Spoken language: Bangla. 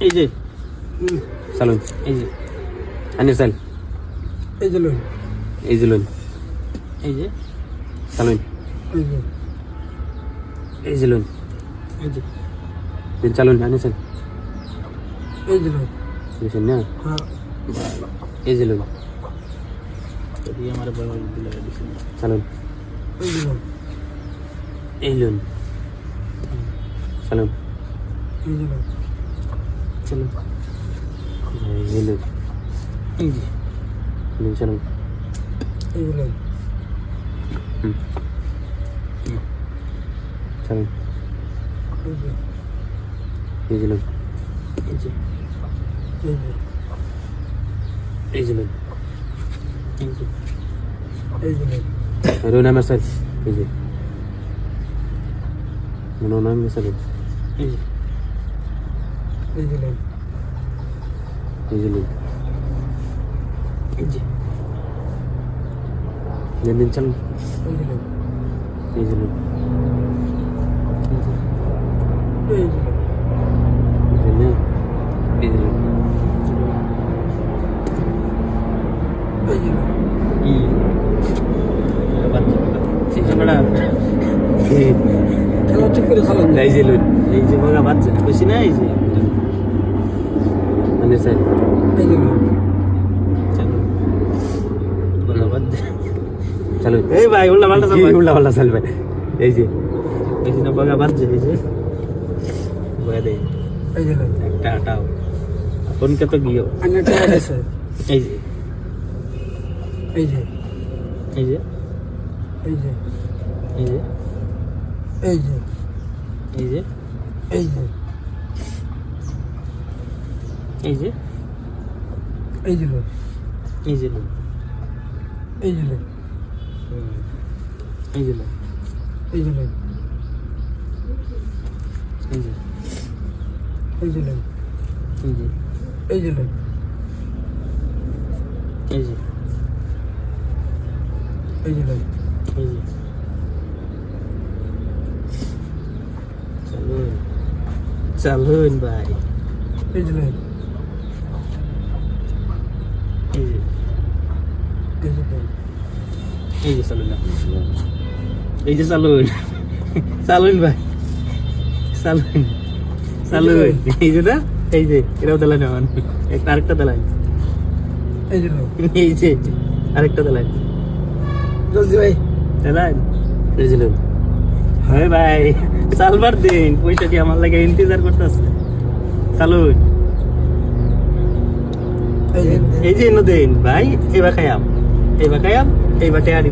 এই যে। চালুন এই যে। আনির চাল এই যে লোন। এই যে লোন। এই যে। চালুন এই যে। এই যে লোন। এই যে। চালুন আনির চাল এই যে লোন। বুঝছেন না? হ্যাঁ। এই যে লোন। চালুন এই লোন। চালুন এই যে লোন। चलो ये ले जी ले चलो ये ले चलो ये चलो ये जी ये जी ये जी ले ये जी ये जी ले हेलो नमस्ते ये जी मनोनाम में चलो ये जी এই যে রোন এই যে এই এই যে। লোন এই যে দিন দিন চালুন এই যে লোন। এই যে। লোন এই যে লোন। করে চালান এই যে লোন এই যে বগা বাচ্চা বুঝছি না এই যে? আনির চাল এই যে চলো। এই ভাই উল্লা পাল্টা কি উল্টা পাল্টা চাল এই যে। এই না বগা বাচ্চা এই যে। বগা দে। এই যে একটা হাঁটাও। আপন তো গিয়েও? আন্না টাকা এই যে। এই যে। এই যে। এই যে। এই যে। এই যে। এই যে এই যে এই যে এই যে এই যে লোক। এই যে লোন এই যে লোক। এই যে এই যে। এই যে এই যে। এই যে এই যে। এই যে এই যে। চালুন চালুন ভাই এই যে লোন এই যে এই যে লোন এই যে চালুন না এই যে চালুন চালুন ভাই চালুন চালুন এই যে না এই যে এটাও দেলান এখন একটা আরেকটা দেলান এই যে এই যে আরেকটা দেলান জলদি ভাই দেলান এই যে হয় ভাই সালবার দিন, পয়সা দিয়ে আমার লাগে ইন্তজার করতেছে? চালুন এই যে দিন ভাই, এবার খাইয়াম। এবার খাইয়াম এইবার টেয়ারি